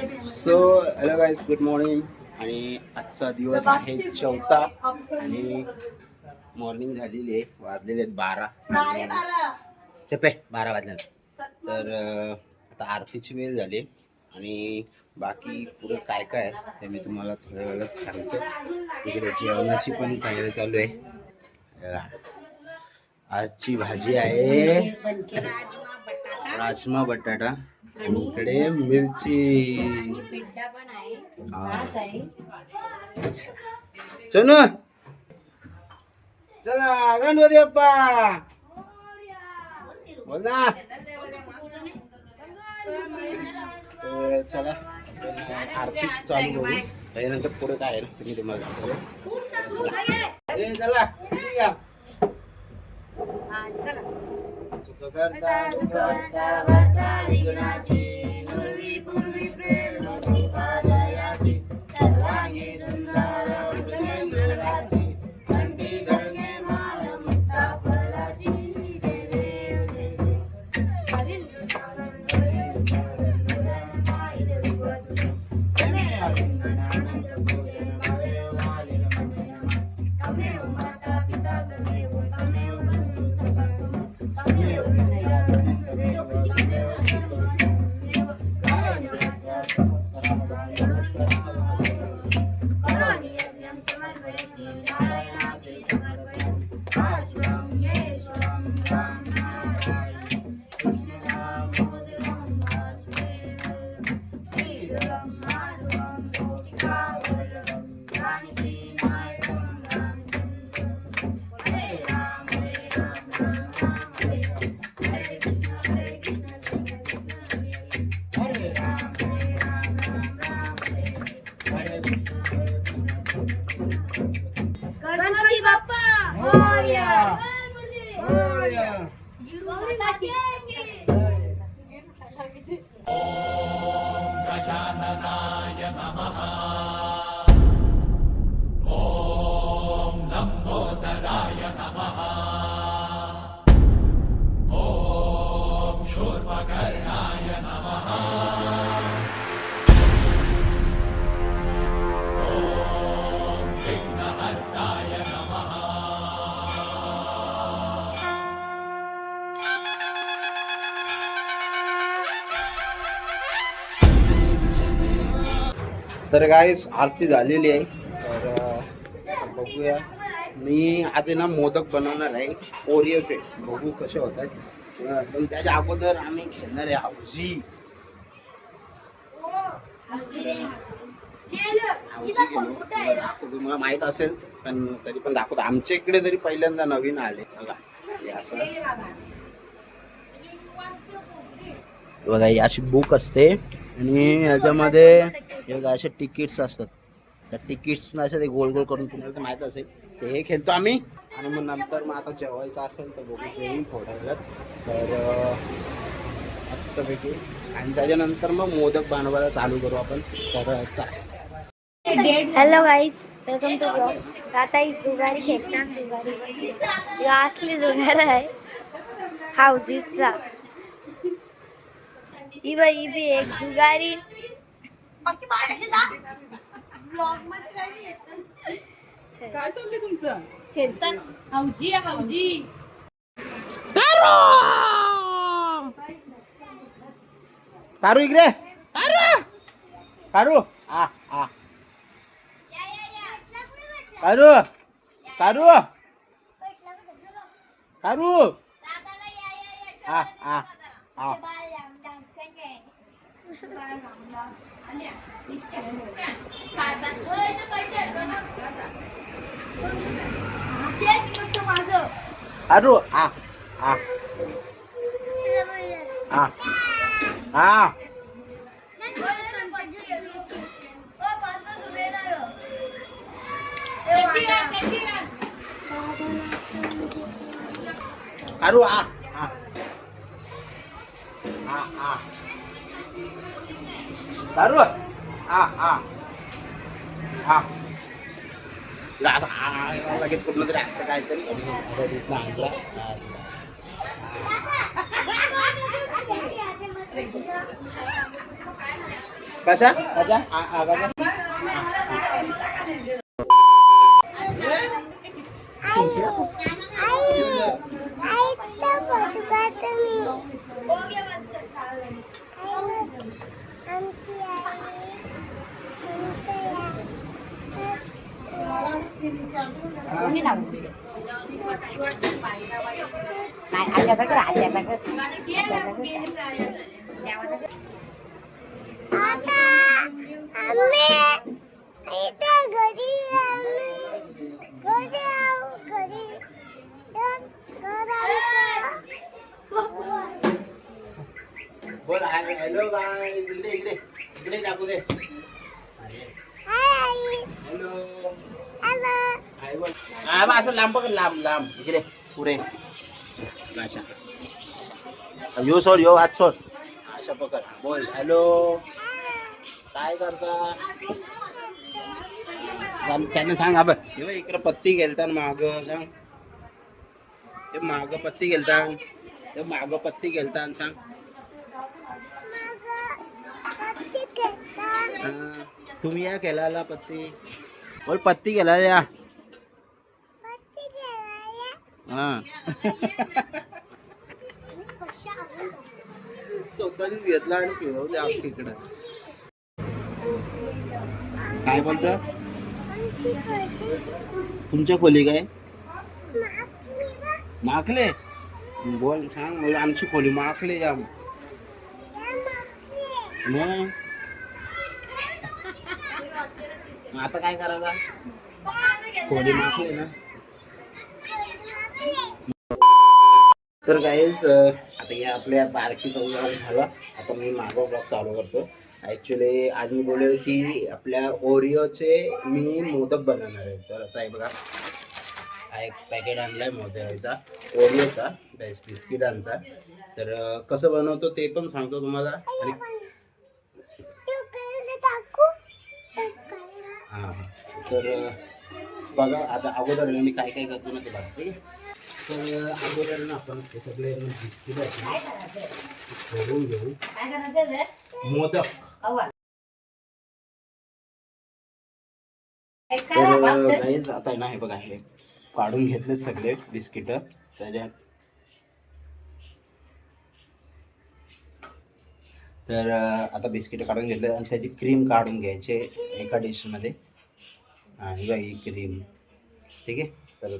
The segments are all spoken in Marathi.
So hello guys good morning आणि आजचा दिवस आहे चौथा आणि मॉर्निंग झालेली आहे. वाजलेले आहेत बारा. चपे बारा वाजल्या तर आता आरतीची वेळ झाली आणि बाकी पुढे काय काय आहे ते मी तुम्हाला थोड्या वेळात सांगतो. इकडे जेवणाची पण तयारी चालू आहे. आजची भाजी आहे राजमा बटाटा इकडे मिरची. सोनू. चला गणपती बाप्पा. बोल ना. चला. आरती चालू त्याच्यानंतर पुढे काय आहे तुम्ही तुम्हाला चला सुख करता दुःख हरता, विघ्नाची तर गाईच आरती झालेली आहे. तर बघूया. मी आज ना मोदक बनवणार आहे. ओरिओ बघू कसे होतात. आहेत पण त्याच्या अगोदर आम्ही खेळणार आहे तुम्हाला दाखवतो. तुम्हाला माहीत असेल पण तरी पण दाखवतो. आमच्या इकडे तरी पहिल्यांदा नवीन आले. बघा हे असं. बघा ही अशी बुक असते. आणि याच्यामध्ये बघा असे तिकीट्स असतात. त्या तिकीट्स असे ते गोल गोल करून तुम्हाला माहीत असेल. ते हे खेळतो आम्ही. आणि मग नंतर मग आता जेवायचं असेल तर बघू जेवून थोड्या वेळात. तर मस्तपैकी. आणि त्याच्यानंतर मग मोदक बनवायला चालू करू आपण. तर hello guys welcome to blog आता ही जुगारी खेळतात जुगारी या असली जुगार आहे हाऊजीचा ही बाई ही बी एक जुगारी काय चाललंय तुमचं? खेळतात. हाऊजी हाऊजी कारू इकडे. कारू कारू आ आ. कारू कारू कारू आ आ आ. कारू आ आ आ आ कारू आ आ आ आ कारू आ आ आ ला आता आ लगेच कुठलं तरी आता काहीतरी. कशा? कशा कशा? कोणी लावलं? नाही, आज्याचं कर. बोल हॅलो बाय इकडे इकडे इकडे दाखवू दे हॅलो हा बा असं लांब पकड लांब लांब. इकडे. पुढे. यो सोड यो हात सोड. अशा पकड. बोल. हॅलो. काय करता? त्यांना सांग बघ. बघ, इकडं पत्ती गेलता माग सांग. ते माग पत्ती गेलता ते माग पत्ती गेलता सांग. तुम्ही या केलाला पत्ती. बोल पत्ती गेला या हा स्वतःनेच घेतला आणि फिरवले आपल्या इकडं काय बोलतो तुमच्या खोली काय माखले बोल सांग बोल, आमची खोली माखले जाम मग मग आता काय करायचा? खोली माखले ना? तर काहीच आता या आपल्या बारकीचा उदाहरण झाला. आता मी मागं ब्लॉग चालू करतो ॲक्च्युली आज मी बोलेल की आपल्या ओरिओचे मी मोदक बनवणार आहे. तर आता हे बघा. हा एक पॅकेट आणलाय मोदकाचा. ओरिओचा बेस्ट बिस्किटांचा तर कसं बनवतो ते पण सांगतो तुम्हाला. आणि हां तर बघा आता अगोदर मी काय काय करतो ना ते बघा ठीक आहे तर अगोदर ना आपण हे सगळे भरून घेऊ? मोदक. तर. गाईज आता ना हे बघा हे काढून घेतलेत सगळे बिस्किट. त्याच्यात तर आता बिस्किट काढून घेतलं आणि त्याची क्रीम काढून घ्यायचे एका डिशमध्ये हा बघा ही क्रीम ठीक आहे? तर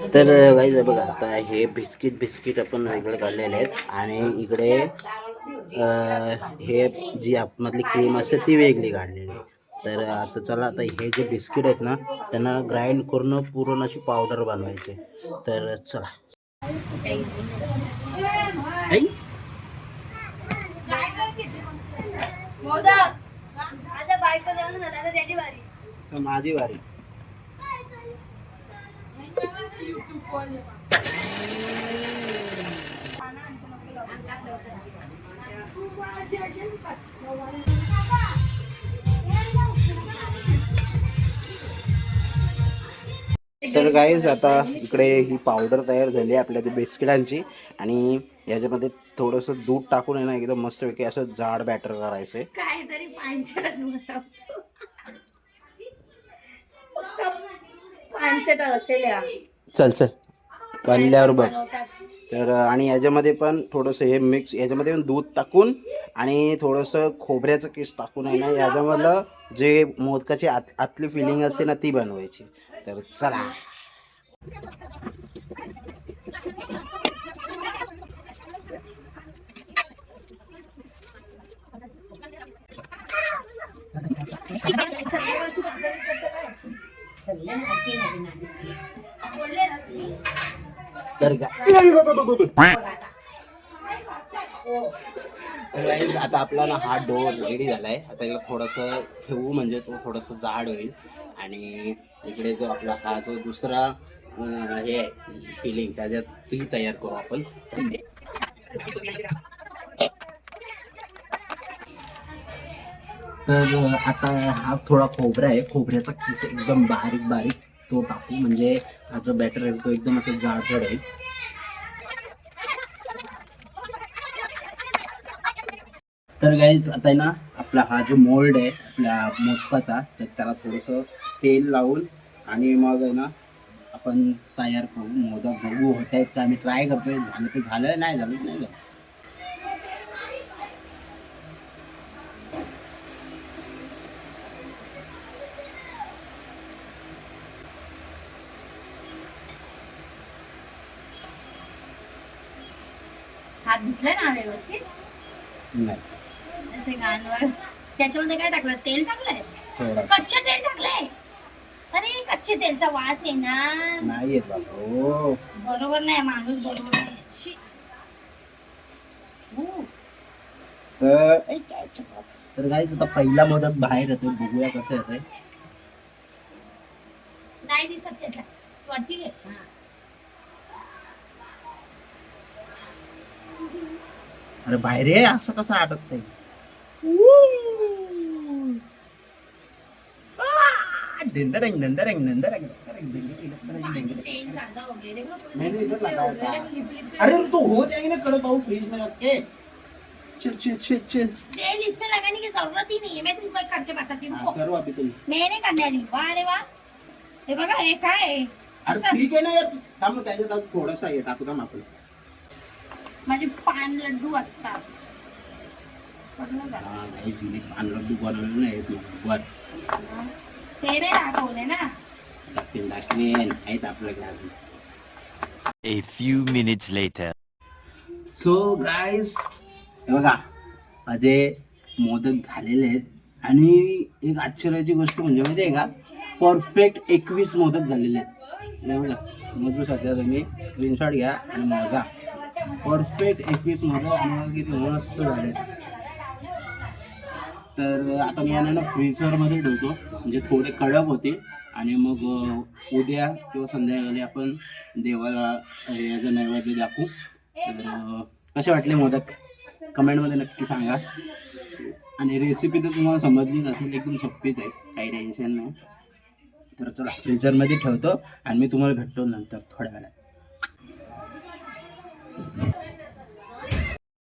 तर गाईज बघा आता हे बिस्किट बिस्किट आपण इकडे काढलेले आहेत. आणि इकडे हे जी आपमधली क्रीम असते ती वेगळी काढली तर आता चला आता हे जे बिस्किट आहेत ना त्यांना ग्राइंड करून पूर्ण अशी पावडर बनवायचे. तर चला. ऐ, मोदक. आता बायको जाऊन झाला आता त्याची बारी तर माझी वारी. तर गाईज आता इकडे ही पावडर तयार झाली आहे आपल्या बिस्किटांची आणि याच्यामध्ये थोडंसं दूध टाकून आहे ना एकदम मस्तपैकी असं जाड बॅटर करायचं आहे. काहीतरी पांचट पांचट असेल या. चल चल. बनल्यावर बघ. तर आणि याच्यामध्ये पण थोडंसं हे मिक्स याच्यामध्ये पण दूध टाकून आणि थोडंसं खोबऱ्याचं केस टाकून आहे ना याच्यामधलं जे मोदकाची आत आतली फिलिंग असते ना ती बनवायची. तर चला. तर आता आपला ना हा डो रेडी झालाय. आता याला थोडंसं ठेवू म्हणजे तो थोडस जाड होईल. आणि इकडे जो आपला हा जो दुसरा हे आहे फिलिंग त्याच्यात ती तयार करू आपण. तर आता हा थोडा खोबरा आहे. खोबऱ्याचा किस एकदम बारीक बारीक तो टाकू. म्हणजे हा जो बॅटर आहे तो एकदम असं जाडजड आहे. तर गाईज आता आहे ना आपला हा जो मोल्ड आहे आपल्या मोदकाचा तर त्याला थोडंसं तेल लावून आणि मग आहे ना आपण तयार करू मोदक बघू होत आहेत का आम्ही ट्राय करतोय. झालं ते झालं नाही झालं तर नाही झालं. हात धुतलाय ना व्यवस्थित? नाही. ते त्याच्यामध्ये काय टाकलं? तेल टाकलंय? थोडा कच्चे तेल टाकलंय? अरे कच्चे तेलचा वास येणार नाही येत बाबा. हो बरोबर नाही माणूस बरोबर नाही. शी. हो. तर ऐ, काय. तर आता पहिला मोदक बाहेर येतोय. बघूया कसं येतंय. नाही दिसत घे. हा. अरे बाहेर ये. असं कसं अटकतंय इधर लगाया था। अरे तो हो जाएँगे ना कड़क आओ फ्रीज में रख के चिल चिल चिल चिल तेल इसमें लगाने की ज़रूरत ही नहीं है मैं तुमको करके बताती हूँ हाँ, करो अभी तुम मैं नहीं करने वाली वाह अरे वाह हे बघा हे काय आहे? अरे ठीक आहे ना यार थांब ना, त्याच्यात आता थोडासा हे टाकू थांब आपण माझे पान लड्डू असतात पान लड्डू बनवलं नाही तू नाही दाखवले ना. दाखवेन दाखवेन आहेत आपल्याकडे अजून? A few minutes later. So guys बघा माझे मोदक झालेले आहेत. आणि एक आश्चर्याची गोष्ट म्हणजे माहिती आहे का? परफेक्ट एकवीस मोदक झालेले आहेत. हे बघा मोजू शकता तुम्ही. स्क्रीनशॉट घ्या आणि मोजा. परफेक्ट एकवीस मोदक आणि किती मस्त झाले तर आता मी यांना फ्रीजरमध्ये ठेवतो. म्हणजे थोडे कडक होते. आणि मग उद्या किंवा संध्याकाळी आपण देवाला अं, याचं नैवेद्य दाखवू. तर कसे वाटले मोदक? कमेंटमध्ये नक्की सांगा. आणि रेसिपी तर तुम्हाला समजलीच असेल एकदम सोपीच आहे. काही टेन्शन नाही. तर चला फ्रीजरमध्ये ठेवतो आणि मी तुम्हाला भेटतो नंतर थोड्या वेळात.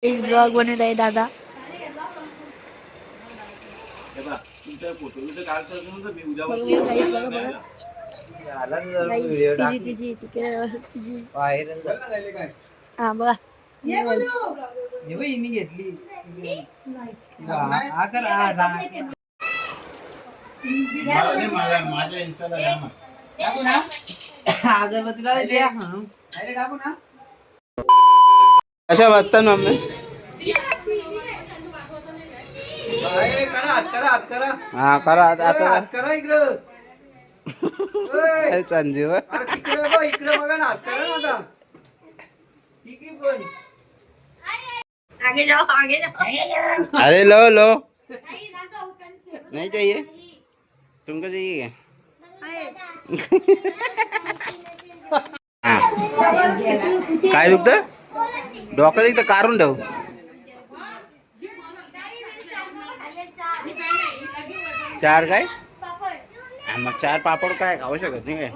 एक ब्लॉग बनवत आहे दादा. तिची तिची तिकडे तिची हा बघा. माझ्या इंस्टाला अशा वाजता मम्मी हा करा आता आता काय संजीव आगे जाओ आगे जाओ. अरे लो लो. नहीं चाहिए? तुमको चाहिए हा. काय दुखत डोकं दुखतं काढून ठेव. चार काय? मग चार पापड काय? खाऊ शकत नाही काय?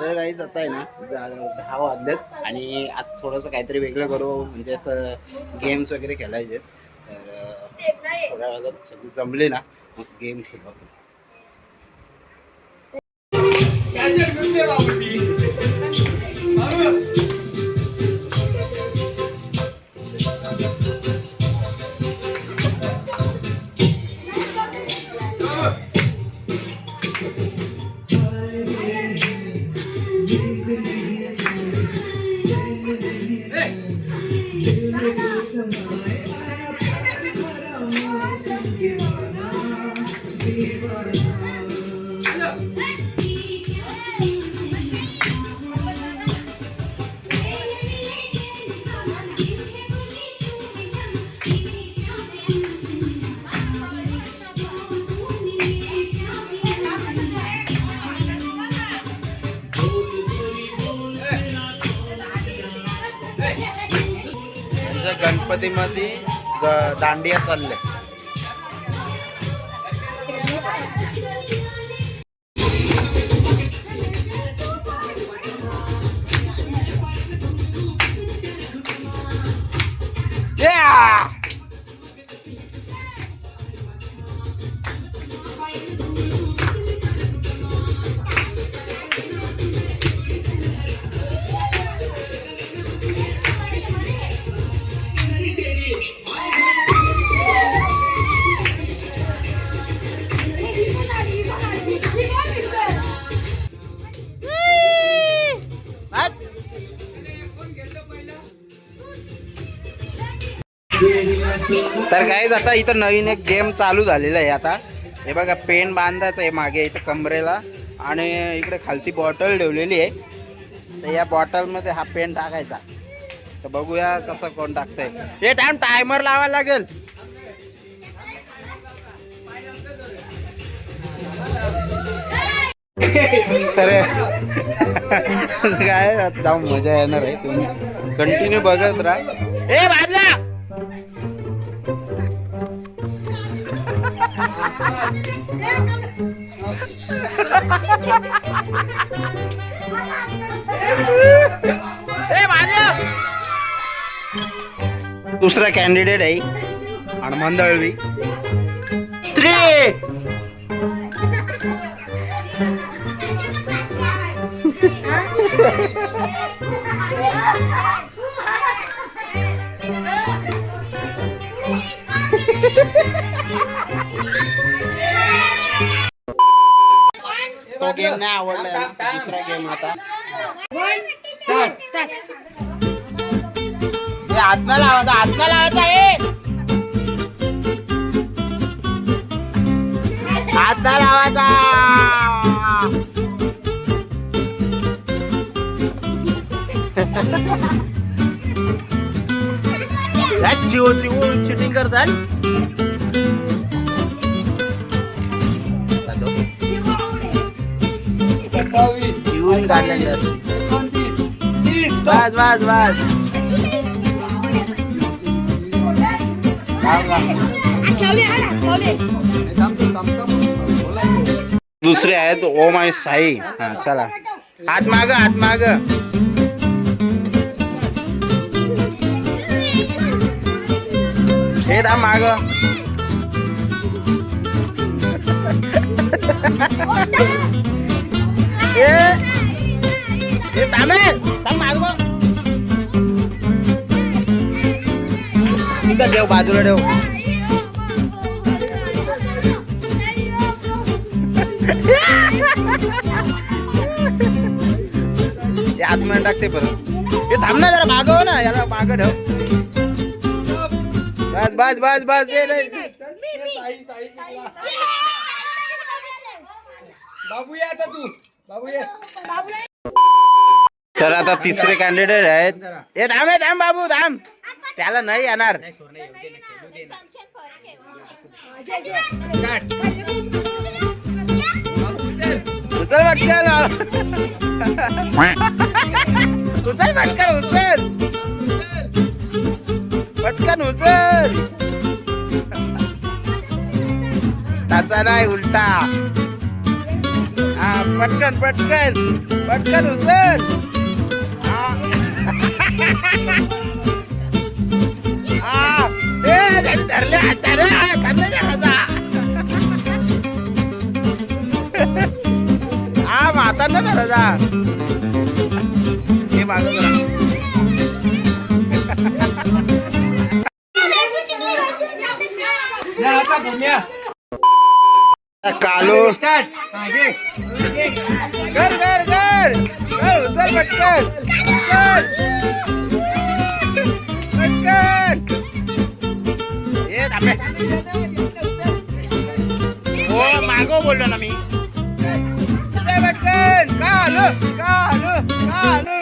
तर काही जात आहे ना दहा वाजलेत आणि आज थोडंसं काहीतरी वेगळं करू म्हणजे असं गेम्स वगैरे खेळायचे. तर थोड्या वेळात सगळी जमले ना मग गेम खेळू आपण. मध्ये ग- दांडिया चालले तर काय आता इथं नवीन एक गेम चालू झालेला आहे आता. हे बघा पेन बांधायचं आहे मागे इथं कमरेला. आणि इकडे खालती बॉटल ठेवलेली आहे. तर या बॉटलमध्ये हा पेन टाकायचा. तर बघूया कसं कोण टाकतंय. हे टाइम टायमर लावायला लागेल. तर काय आता जाऊन मजा येणार आहे. तुम्ही कंटिन्यू बघत राहा. ए बाजला दुसरा कॅन्डिडेट आहे हनुमान दळवी. चिटिंग करतात चिवून बस. दुसरे आहेत ओ माय साई. हा चला. हात माग हात माग. हे दा माग. ए थांबे थांब माग. इथं ठेव बाजूला ठेव. हे आतमध्ये टाकते परत. हे थांब ना जरा मागव ना याला माग ठेव. बस बस बस बस ये रे. तर आता तिसरे कॅन्डिडेट आहेत. हे थांब हे थांब बाबू थांब. त्याला नाही येणार. उचल पटकन. उचल पटकन उचल. पटकन उचल. त्याचा नाही उलटा. हा पटकन पटकन. पटकन उचल. हा. हा. ए, त्यांनी धरले. हाताने हाताने कालो. पटकन पटकन ये थांबे हो मागो बोललो ना मी. पटकन कालू कालू कालू.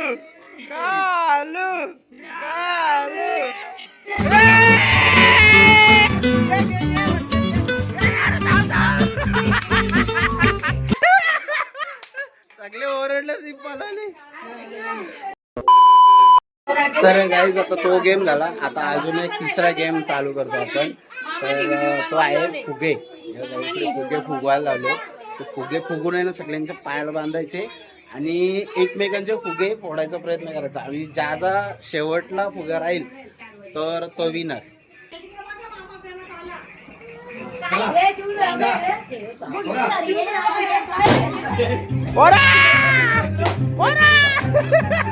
सगळे पळाली तर गाईज आता तो गेम झाला. आता अजून एक तिसरा गेम चालू करतो आपण. तर तो आहे फुगे. फुगे फुगवायला लागलो. ते फुगे फुगून आहे ना सगळ्यांच्या पायाला बांधायचे आणि एकमेकांचे फुगे फोडायचा प्रयत्न करायचा. आणि ज्या शेवटला फुगा राहील तर तो विनर Bora! Bora!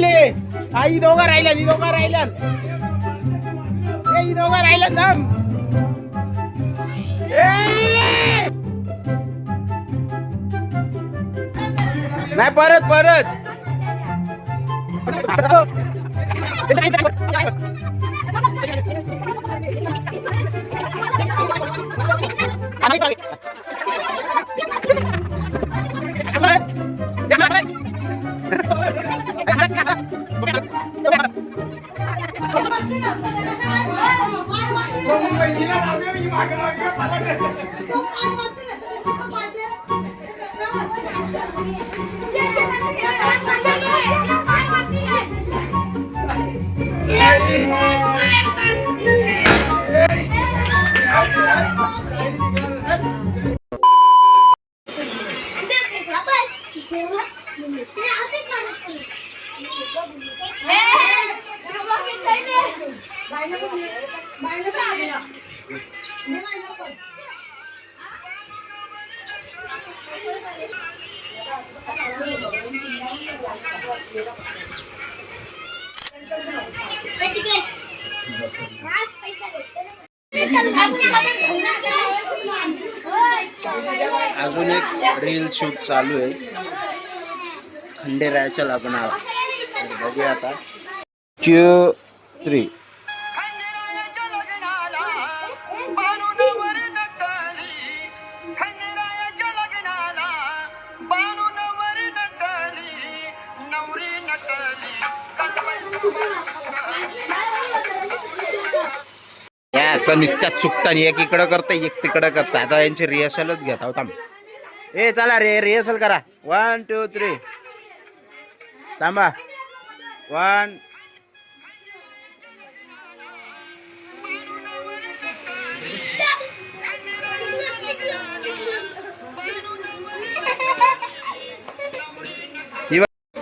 राहिले. आई दोघं राहिल्या ही दोघं राहिल्या ए ही दोघा राहिल्या थांब. नाही परत परत. अजून एक रील शूट चालू आहे. खंडेरायाच्या लागणार बघूया आता. टू थ्री नुसत्या चुकता एक इकडं करता एक तिकडं करता. आता यांची रिहर्सलच घेत आहोत आम्ही. ए चला रे रिहर्सल करा. वन टू थ्री थांबा. वन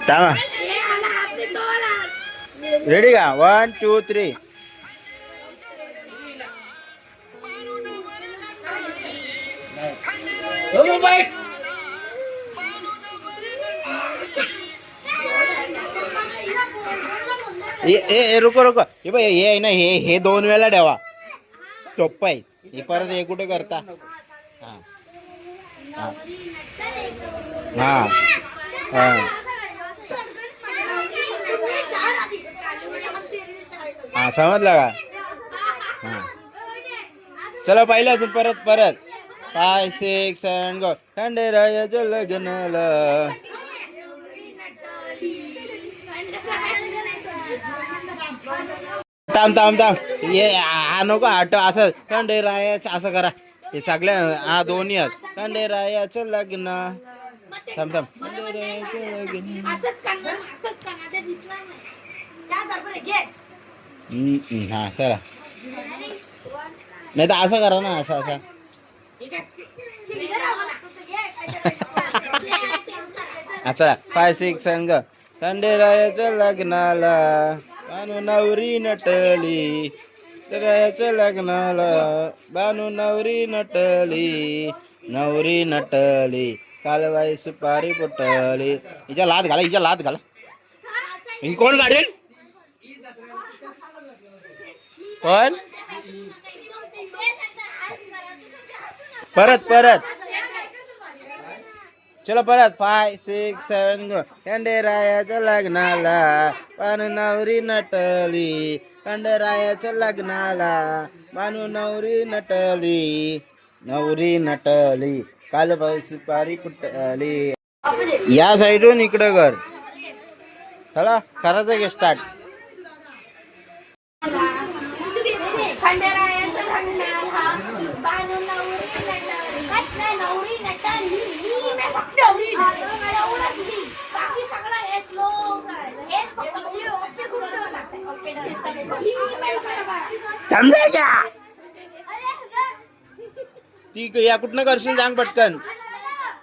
थांबा. रेडी का? वन टू थ्री ए ए ए, रुको रुको. हे बाई हे आहे ना हे हे दोन वेळा ठेवा. चोप्प आहे. हे परत हे कुठे करता? हा. हा. हा. हां. समजला का? हां. चला पाहिलं अजून परत परत. फाय सिक्स अँड गो खंडेरायाच्या लग्नाला थांब थांब थांब. ये हा नको आट असं खंडेरायाचं असं करा. हे सगळ्या हा दोन्ही आहेत. खंडेरायाचं लग्न. थांब थांब. लग्न हम्म, हा चला. नाही तर असं करा ना असं असं. चला. फाय सिक्स संग खंडेरायाच्या लग्नाला. बानू नवरी नटली. खंडेरायाच्या लग्नाला बानू नवरी नटली. नवरी नटली. कालवाई सुपारी फुटली. हिच्या लात घाला हिच्या लात घाला. ही कोण काढेल? कोण? परत परत. चलो परत. फाय सिक्स सेवन गो खंडेरायाच्या लग्नाला पान नवरी नटली. खंडेरायाच्या लग्नाला मानू नवरी नटली. नवरी नटली. काल सुपारी फुटली या साईडून इकडं घर चला करायचं घे स्टार्ट खंडेरायाचा खंडार हा बाणू नवरी नटली कट नाही नवरी नटली मी नाही फक्त नवरी नवरी बाकी सगळं हेच लोक हेच फक्त ओके खूप लागते समजायच्या? ती या कुठनं करशील सांग पटकन.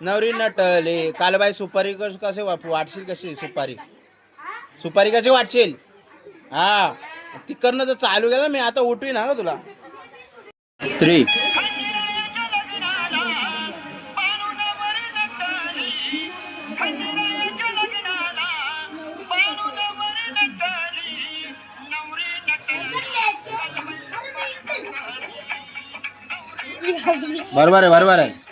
नवरी नटले काल बाई सुपारी कस- वाटशील कशी सुपारी? सुपारी कशी वाटशील? हा. तिकडनं तर चालू गेला मी आता उठवी ना ग तुला. थ्री बरोबर आहे बरोबर आहे